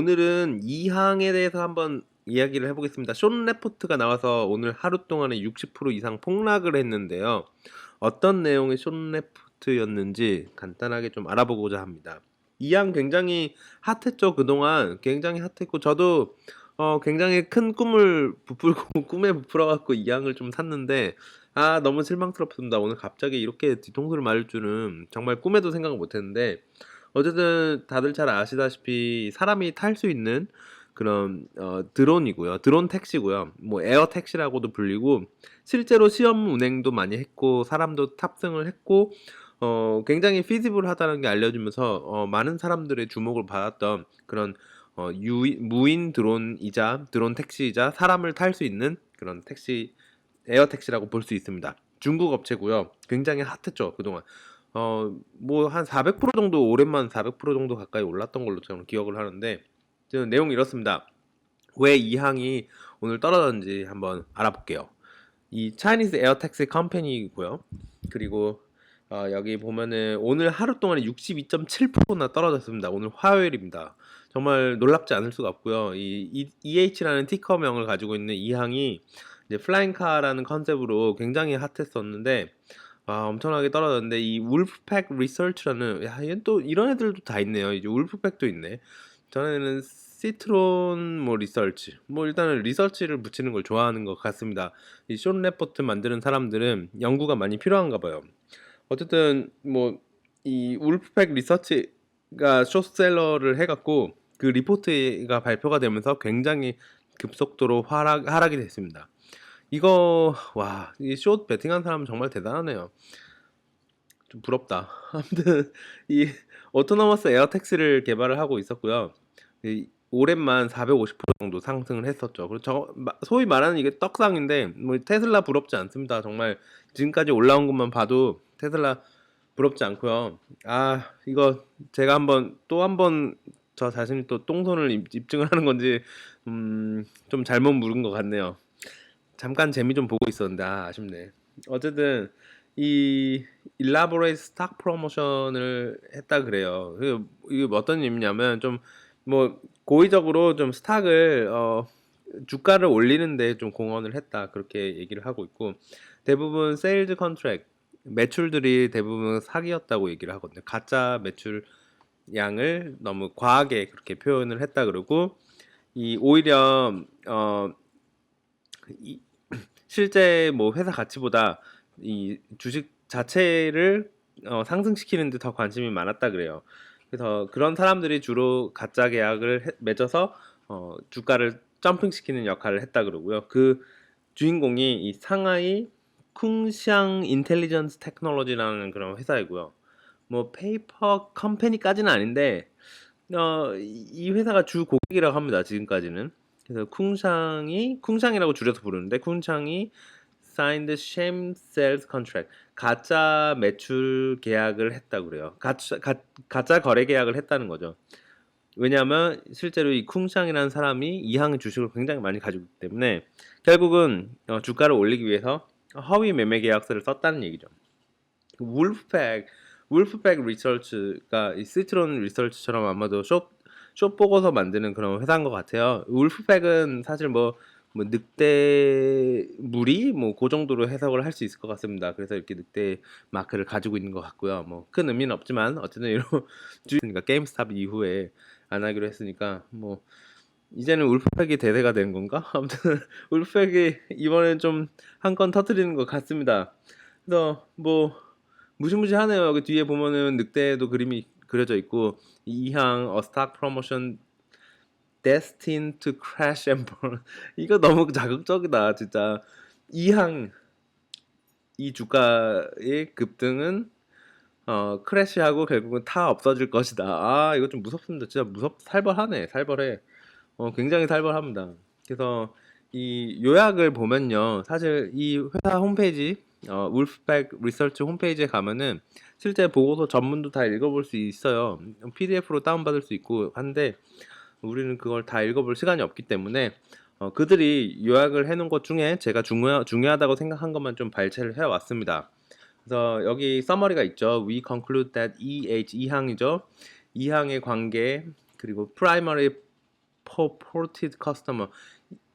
오늘은 이 항에 대해서 한번 이야기를 해보겠습니다. 쇼 레포트가 나와서 오늘 하루 동안에 60% 이상 폭락을 했는데요. 어떤 내용의 쇼 레포트였는지 간단하게 좀 알아보고자 합니다. 이항 굉장히 핫했죠. 그동안 굉장히 핫했고 저도 어, 굉장히 큰 꿈을 부풀고 꿈에 부풀어갖고 이 항을 좀 샀는데 아 너무 실망스럽습니다. 오늘 갑자기 이렇게 뒤통수를 맞을 줄은 정말 꿈에도 생각 못했는데 어쨌든 다들 잘 아시다시피 사람이 탈 수 있는 그런 어, 드론이고요. 드론 택시고요. 뭐 에어 택시라고도 불리고 실제로 시험 운행도 많이 했고 사람도 탑승을 했고 어, 굉장히 피지블하다는 게 알려지면서 어, 많은 사람들의 주목을 받았던 그런 어, 유, 무인 드론이자 드론 택시이자 사람을 탈 수 있는 그런 택시 에어 택시라고 볼 수 있습니다. 중국 업체고요. 굉장히 핫했죠 그동안. 어, 뭐 한 400% 정도 오랜만 400% 정도 가까이 올랐던 걸로 저는 기억을 하는데 지금 내용이 이렇습니다. 왜 이 항이 오늘 떨어졌는지 한번 알아볼게요. 이 차이니스 에어 택시 컴퍼니고요. 그리고 어, 여기 보면은 오늘 하루 동안에 62.7%나 떨어졌습니다. 오늘 화요일입니다. 정말 놀랍지 않을 수가 없고요. 이 EH라는 티커명을 가지고 있는 이 항이 이제 플라잉카라는 컨셉으로 굉장히 핫했었는데 아, 엄청나게 떨어졌는데 이 울프팩 리서치라는 야, 얘는 또 이런 애들도 다 있네요. 이제 울프팩도 있네. 전에는 시트론 뭐 리서치 뭐 일단은 리서치를 붙이는 걸 좋아하는 것 같습니다. 이쇼 레포트 만드는 사람들은 연구가 많이 필요한가 봐요. 어쨌든 뭐 이 울프팩 리서치가 쇼셀러를 해갖고 그 리포트가 발표가 되면서 굉장히 급속도로 하락, 하락이 됐습니다. 이거 와, 이 숏 베팅한 사람 정말 대단하네요. 좀 부럽다. 아무튼 이 오토노머스 에어 택시를 개발을 하고 있었고요. 이 올해만 450% 정도 상승을 했었죠. 저 소위 말하는 이게 떡상인데 뭐 테슬라 부럽지 않습니다. 정말 지금까지 올라온 것만 봐도 테슬라 부럽지 않고요. 아 이거 제가 한번 또 한번 저 자신이 또 똥손을 입, 입증을 하는 건지 음, 좀 잘못 물은 것 같네요. 잠깐 재미 좀 보고 있었는데 아, 아쉽네. 어쨌든 이 일라보레이트 스탁 프로모션을 했다 그래요. 이게 어떤 의미냐면 좀 뭐 고의적으로 좀 스탁을 어 주가를 올리는데 좀 공헌을 했다 그렇게 얘기를 하고 있고 대부분 세일즈 컨트랙 매출들이 대부분 사기였다고 얘기를 하거든요. 가짜 매출 양을 너무 과하게 그렇게 표현을 했다 그러고 이 오히려 어 이, 실제 뭐 회사 가치보다 이 주식 자체를 어, 상승시키는 데 더 관심이 많았다 그래요. 그래서 그런 사람들이 주로 가짜 계약을 해, 맺어서 어, 주가를 점핑시키는 역할을 했다 그러고요. 그 주인공이 이 상하이 쿵샹 인텔리전스 테크놀로지라는 그런 회사이고요. 뭐 페이퍼 컴퍼니까지는 아닌데 어, 이 회사가 주 고객이라고 합니다. 지금까지는. 그래서 쿵샹이 쿵샹이라고 줄여서 부르는데 쿵샹이 signed sham sales contract 가짜 매출 계약을 했다 그래요. 가짜 가, 가짜 거래 계약을 했다는 거죠. 왜냐하면 실제로 이 쿵샹이라는 사람이 이 항의 주식을 굉장히 많이 가지고 있기 때문에 결국은 어, 주가를 올리기 위해서 허위 매매 계약서를 썼다는 얘기죠. 울프팩 울프팩 리서치가 이 시트론 리서치처럼 아마도 쇼, 쇼 보고서 만드는 그런 회사인 것 같아요. 울프팩은 사실 뭐, 뭐 늑대 물이 뭐그 정도로 해석을 할 수 있을 것 같습니다. 그래서 이렇게 늑대 마크를 가지고 있는 것 같고요. 뭐 큰 의미는 없지만 어쨌든 이런 주니까 게임스탑 이후에 안 하기로 했으니까 뭐 이제는 울프팩이 대세가 되는 건가? 아무튼 울프팩이 이번엔 좀 한 건 터트리는 것 같습니다. 그래서 뭐 무시무시하네요. 여기 뒤에 보면은 늑대도 그림이 그려져 있고 이항 어스탁 프로모션 destined to crash and burn 이거 너무 자극적이다 진짜 이항 이 주가의 급등은 어 크래시하고 결국은 다 없어질 것이다. 아 이거 좀 무섭습니다. 진짜 무섭 살벌하네 살벌해. 어 굉장히 살벌합니다. 그래서 이 요약을 보면요 사실 이 회사 홈페이지 어, 울프백 리서치 홈페이지에 가면은 실제 보고서 전문도 다 읽어볼 수 있어요. PDF로 다운받을 수 있고 한데 우리는 그걸 다 읽어볼 시간이 없기 때문에 어, 그들이 요약을 해놓은 것 중에 제가 중요, 중요하다고 생각한 것만 좀 발췌를 해왔습니다. 그래서 여기 서머리가 있죠. We conclude that EH 2항이죠. 2항의 관계 그리고 primary purported customer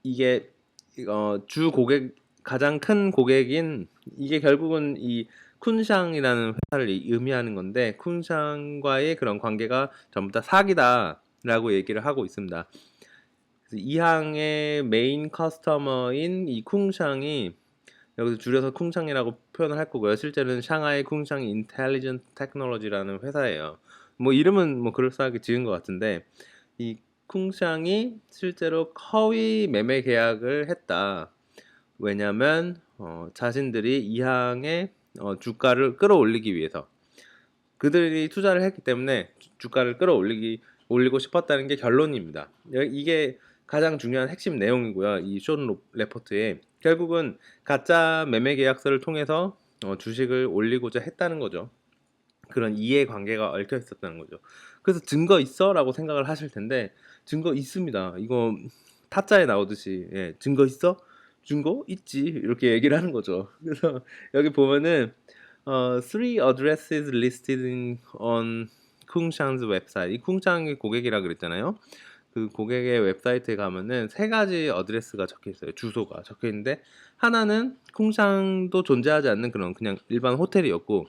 이게 어, 주 고객 가장 큰 고객인 이게 결국은 이 쿤샹이라는 회사를 이- 의미하는 건데 쿤샹과의 그런 관계가 전부 다 사기다라고 얘기를 하고 있습니다. 그래서 이 항의 메인 커스터머인 이 쿵샹이 여기서 줄여서 쿵샹이라고 표현을 할 거고요. 실제는 샹하이 쿵샹 인텔리전트 테크놀로지라는 회사예요. 뭐 이름은 뭐 그럴싸하게 지은 것 같은데 이 쿵샹이 실제로 허위 매매 계약을 했다. 왜냐면 어, 자신들이 이 항의 어, 주가를 끌어올리기 위해서 그들이 투자를 했기 때문에 주- 주가를 끌어올리기 올리고 싶었다는 게 결론입니다. 여- 이게 가장 중요한 핵심 내용이고요. 이쇼 레포트에 결국은 가짜 매매 계약서를 통해서 어, 주식을 올리고자 했다는 거죠. 그런 이해 관계가 얽혀 있었다는 거죠. 그래서 증거 있어라고 생각을 하실 텐데 증거 있습니다. 이거 타짜에 나오듯이 예, 증거 있어? 증거 있지 이렇게 얘기를 하는 거죠. 그래서 여기 보면은 어, three addresses listed on 쿵샹's 웹사이트. 이 쿵샹이 고객이라 그랬잖아요. 그 고객의 웹사이트에 가면은 세 가지 어드레스가 적혀 있어요. 주소가 적혀 있는데 하나는 쿵샹도 존재하지 않는 그런 그냥 일반 호텔이었고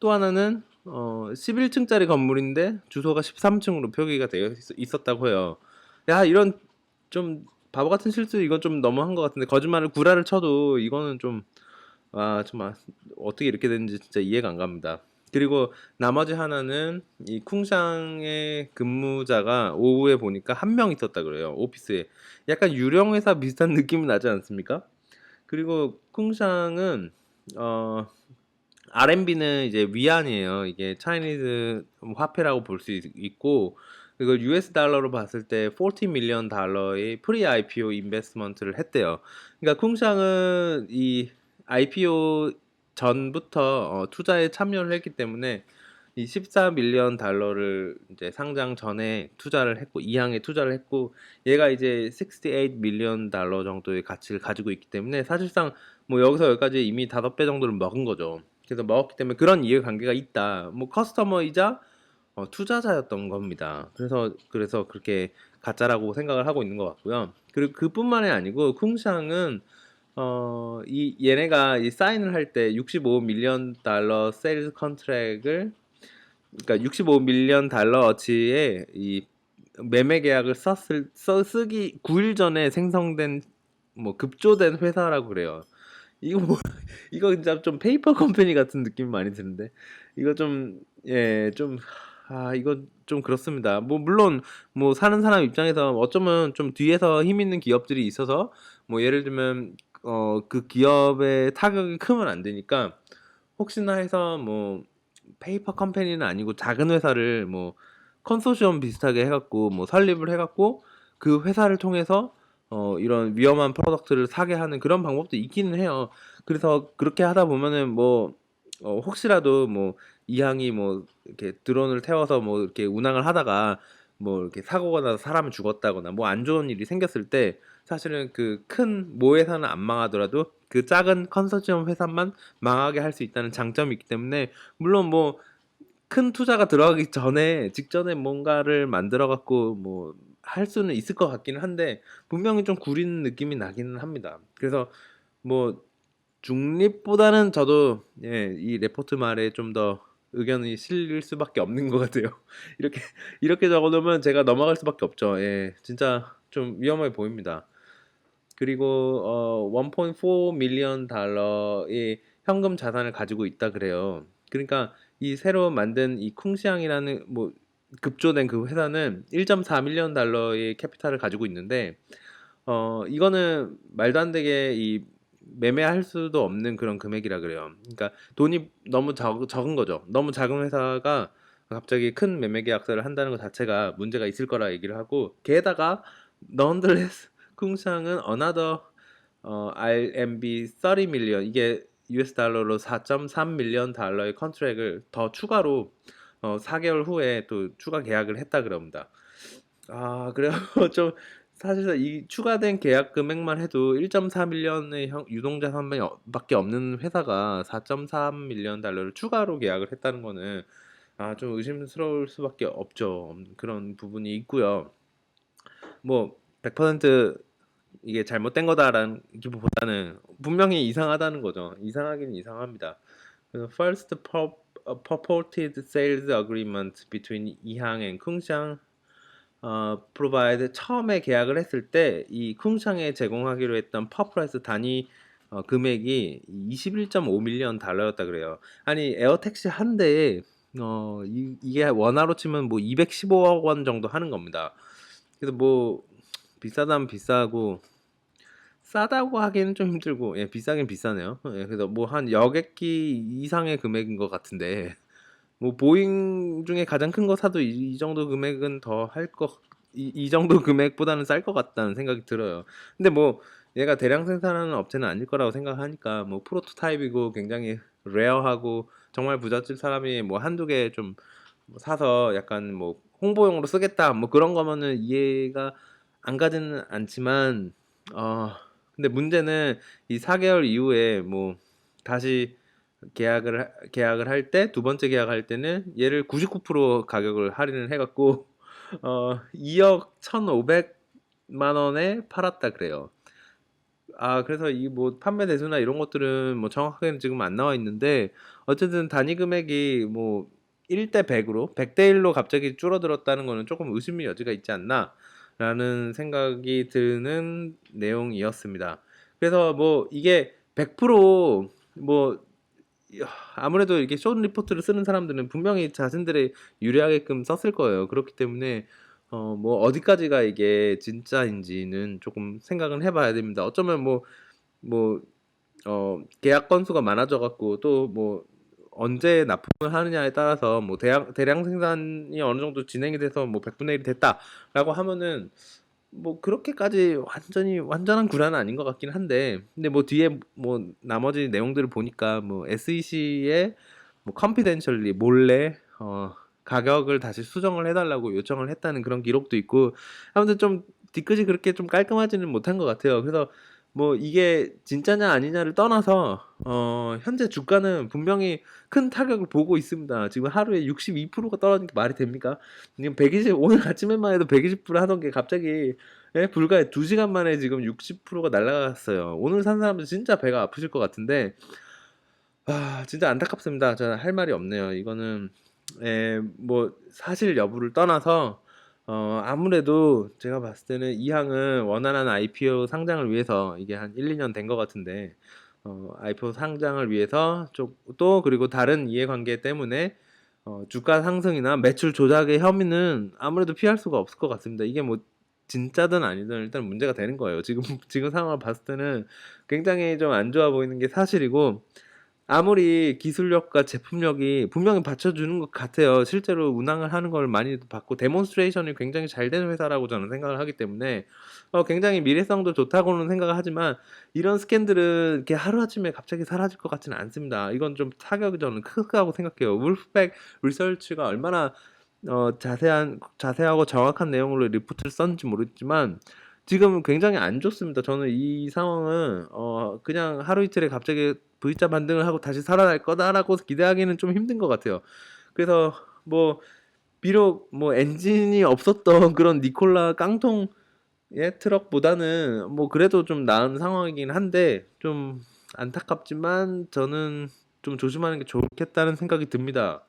또 하나는 어 11층짜리 건물인데 주소가 13층으로 표기가 되어 있- 있었다고 해요. 야 이런 좀 바보 같은 실수 이건 좀 너무한 것 같은데 거짓말을 구라를 쳐도 이거는 좀 아, 좀 아, 어떻게 이렇게 됐는지 진짜 이해가 안 갑니다. 그리고 나머지 하나는 이 쿵샹의 근무자가 오후에 보니까 한 명 있었다 그래요. 오피스에. 약간 유령 회사 비슷한 느낌이 나지 않습니까? 그리고 쿵샹은 어 RMB는 이제 위안이에요. 이게 차이니즈 화폐라고 볼 수 있고 이걸 US 달러로 봤을 때 40 밀리언 달러의 프리 IPO 인베스트먼트를 했대요. 그러니까 쿵샹은 이 IPO 전부터 어, 투자에 참여를 했기 때문에 이 14 밀리언 달러를 이제 상장 전에 투자를 했고 이 항에 투자를 했고 얘가 이제 68 밀리언 달러 정도의 가치를 가지고 있기 때문에 사실상 뭐 여기서 여기까지 이미 다섯 배 정도를 먹은 거죠. 그래서 먹었기 때문에 그런 이해관계가 있다. 뭐 커스터머이자 어, 투자자였던 겁니다. 그래서 그래서 그렇게 가짜라고 생각을 하고 있는 것 같고요. 그리고 그뿐만이 아니고 쿵샹은 어, 이 얘네가 이 사인을 할 때 65 밀리언 달러 세일즈 컨트랙을 그러니까 65 밀리언 달러어치의 이 매매 계약을 썼을 써 쓰기 9일 전에 생성된 뭐 급조된 회사라고 그래요. 이거 뭐 이거 진짜 좀 페이퍼 컴퍼니 같은 느낌이 많이 드는데 이거 좀 예좀 아 이거 좀 그렇습니다. 뭐 물론 뭐 사는 사람 입장에서 어쩌면 좀 뒤에서 힘 있는 기업들이 있어서 뭐 예를 들면 어 그 기업의 타격이 크면 안 되니까 혹시나 해서 뭐 페이퍼 컴퍼니는 아니고 작은 회사를 뭐 컨소시엄 비슷하게 해갖고 뭐 설립을 해갖고 그 회사를 통해서 어 이런 위험한 프로덕트를 사게 하는 그런 방법도 있기는 해요. 그래서 그렇게 하다 보면은 뭐 어 혹시라도 뭐 이항이 뭐 이렇게 드론을 태워서 뭐 이렇게 운항을 하다가 뭐 이렇게 사고가 나서 사람이 죽었다거나 뭐 안 좋은 일이 생겼을 때 사실은 그 큰 모 회사는 안 망하더라도 그 작은 컨소시엄 회사만 망하게 할 수 있다는 장점이 있기 때문에 물론 뭐 큰 투자가 들어가기 전에 직전에 뭔가를 만들어 갖고 뭐 할 수는 있을 것 같기는 한데 분명히 좀 구리는 느낌이 나기는 합니다. 그래서 뭐 중립보다는 저도 예, 이 레포트 말에 좀 더 의견이 실릴 수밖에 없는 것 같아요. 이렇게 이렇게 적어놓으면 제가 넘어갈 수밖에 없죠. 예, 진짜 좀 위험해 보입니다. 그리고 어, 1.4 밀리언 달러의 현금 자산을 가지고 있다 그래요. 그러니까 이 새로 만든 이 쿵시앙이라는 뭐 급조된 그 회사는 1.4 밀리언 달러의 캐피탈을 가지고 있는데 어 이거는 말도 안 되게 이 매매할 수도 없는 그런 금액이라 그래요. 그러니까 돈이 너무 적, 적은 거죠. 너무 작은 회사가 갑자기 큰 매매 계약서를 한다는 것 자체가 문제가 있을 거라 얘기를 하고 게다가 nonetheless 쿵샹은 another 어, RMB 30 밀리언 이게 US 달러로 4.3 밀리언 달러의 컨트랙을 더 추가로 어, 4개월 후에 또 추가 계약을 했다 그럽니다. 아, 그래요. 좀 사실상 이 추가된 계약 금액만 해도 1.4 밀리언의 형- 유동자산밖에 없는 회사가 4.3 밀리언 달러를 추가로 계약을 했다는 거는 아, 좀 의심스러울 수밖에 없죠. 그런 부분이 있고요. 뭐 100% 이게 잘못된 거다라는 기보다는 분명히 이상하다는 거죠. 이상하긴 이상합니다. 그래서 first uh, purported sales agreement between 이항 and 쿵샹 어, provide 처음에 계약을 했을 때이 쿵샹에 제공하기로 했던 퍼프라이스 단위 어, 금액이 21.5 밀리언 달러였다 그래요. 아니 에어택시 한 대에 어, 이, 이게 원화로 치면 뭐 215억 원 정도 하는 겁니다. 그래서 뭐 비싸다면 비싸고 싸다고 하기는 좀 힘들고 예 비싸긴 비싸네요. 예, 그래서 뭐 한 여객기 이상의 금액인 것 같은데 뭐 보잉 중에 가장 큰 거 사도 이, 이 정도 금액은 더 할 거 이, 이 정도 금액보다는 쌀 것 같다는 생각이 들어요. 근데 뭐 얘가 대량 생산하는 업체는 아닐 거라고 생각하니까 뭐 프로토타입이고 굉장히 레어하고 정말 부잣집 사람이 뭐 한두 개 좀 사서 약간 뭐 홍보용으로 쓰겠다 뭐 그런 거면은 이해가 안 가지는 않지만 어 근데 문제는 이 4개월 이후에 뭐 다시 계약을 하- 계약을 할 때 두 번째 계약할 때는 얘를 99% 가격을 할인을 해갖고 어 2억 1,500만 원에 팔았다 그래요. 아 그래서 이 뭐 판매 대수나 이런 것들은 뭐 정확하게는 지금 안 나와 있는데 어쨌든 단위 금액이 뭐 1대 100으로 100대 1로 갑자기 줄어들었다는 거는 조금 의심의 여지가 있지 않나라는 생각이 드는 내용이었습니다. 그래서 뭐 이게 100%뭐 아무래도 이렇게 숏 리포트를 쓰는 사람들은 분명히 자신들의 유리하게끔 썼을 거예요. 그렇기 때문에 어 뭐 어디까지가 이게 진짜인지는 조금 생각을 해봐야 됩니다. 어쩌면 뭐 뭐 어 계약 건수가 많아져 갖고 또뭐 언제 납품을 하느냐에 따라서 뭐 대량 대량 생산이 어느 정도 진행이 돼서 뭐 100분의 1이 됐다라고 하면은 뭐 그렇게까지 완전히 완전한 구라는 아닌 것 같긴 한데 근데 뭐 뒤에 뭐 나머지 내용들을 보니까 뭐 SEC에 뭐 컨피덴셜리 몰래 어 가격을 다시 수정을 해달라고 요청을 했다는 그런 기록도 있고 아무튼 좀 뒤끝이 그렇게 좀 깔끔하지는 못한 것 같아요. 그래서 뭐 이게 진짜냐 아니냐를 떠나서 어 현재 주가는 분명히 큰 타격을 보고 있습니다. 지금 하루에 62%가 떨어진 게 말이 됩니까? 지금 120 오늘 아침에만 해도 120% 하던 게 갑자기 예, 불과 2시간 만에 지금 60%가 날아갔어요. 오늘 산 사람들 진짜 배가 아프실 것 같은데 아 진짜 안타깝습니다. 저는 할 말이 없네요. 이거는 예, 뭐 사실 여부를 떠나서 어 아무래도 제가 봤을 때는 이 항은 원활한 IPO 상장을 위해서 이게 한 1, 2년 된 것 같은데 어 IPO 상장을 위해서 좀또 그리고 다른 이해관계 때문에 어 주가 상승이나 매출 조작의 혐의는 아무래도 피할 수가 없을 것 같습니다. 이게 뭐 진짜든 아니든 일단 문제가 되는 거예요. 지금 지금 상황을 봤을 때는 굉장히 좀 안 좋아 보이는 게 사실이고 아무리 기술력과 제품력이 분명히 받쳐주는 것 같아요. 실제로 운항을 하는 걸 많이 봤고 데몬스트레이션이 굉장히 잘 되는 회사라고 저는 생각을 하기 때문에 어, 굉장히 미래성도 좋다고는 생각을 하지만 이런 스캔들은 이렇게 하루아침에 갑자기 사라질 것 같지는 않습니다. 이건 좀 타격이 저는 크다고 생각해요. 울프백 리서치가 얼마나 어, 자세한 자세하고 정확한 내용으로 리포트를 썼는지 모르겠지만 지금 굉장히 안 좋습니다. 저는 이 상황은 어 그냥 하루 이틀에 갑자기 V자 반등을 하고 다시 살아날 거다라고 기대하기는 좀 힘든 것 같아요. 그래서 뭐 비록 뭐 엔진이 없었던 그런 니콜라 깡통의 트럭보다는 뭐 그래도 좀 나은 상황이긴 한데 좀 안타깝지만 저는 좀 조심하는 게 좋겠다는 생각이 듭니다.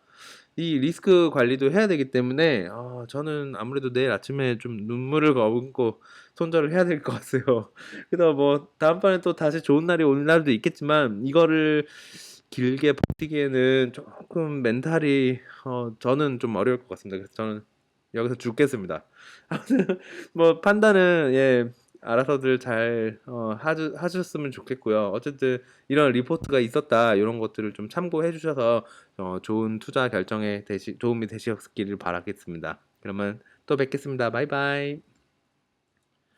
이 리스크 관리도 해야 되기 때문에 어, 저는 아무래도 내일 아침에 좀 눈물을 머금고 손절을 해야 될 것 같아요. 그래서 뭐 다음번에 또 다시 좋은 날이 올 날도 있겠지만 이거를 길게 버티기에는 조금 멘탈이 어, 저는 좀 어려울 것 같습니다. 그래서 저는 여기서 죽겠습니다. 뭐 판단은 예 알아서들 잘 어, 하주, 하셨으면 좋겠고요. 어쨌든 이런 리포트가 있었다 이런 것들을 좀 참고해 주셔서 어, 좋은 투자 결정에 되시, 도움이 되셨기를 바라겠습니다. 그러면 또 뵙겠습니다. 바이바이.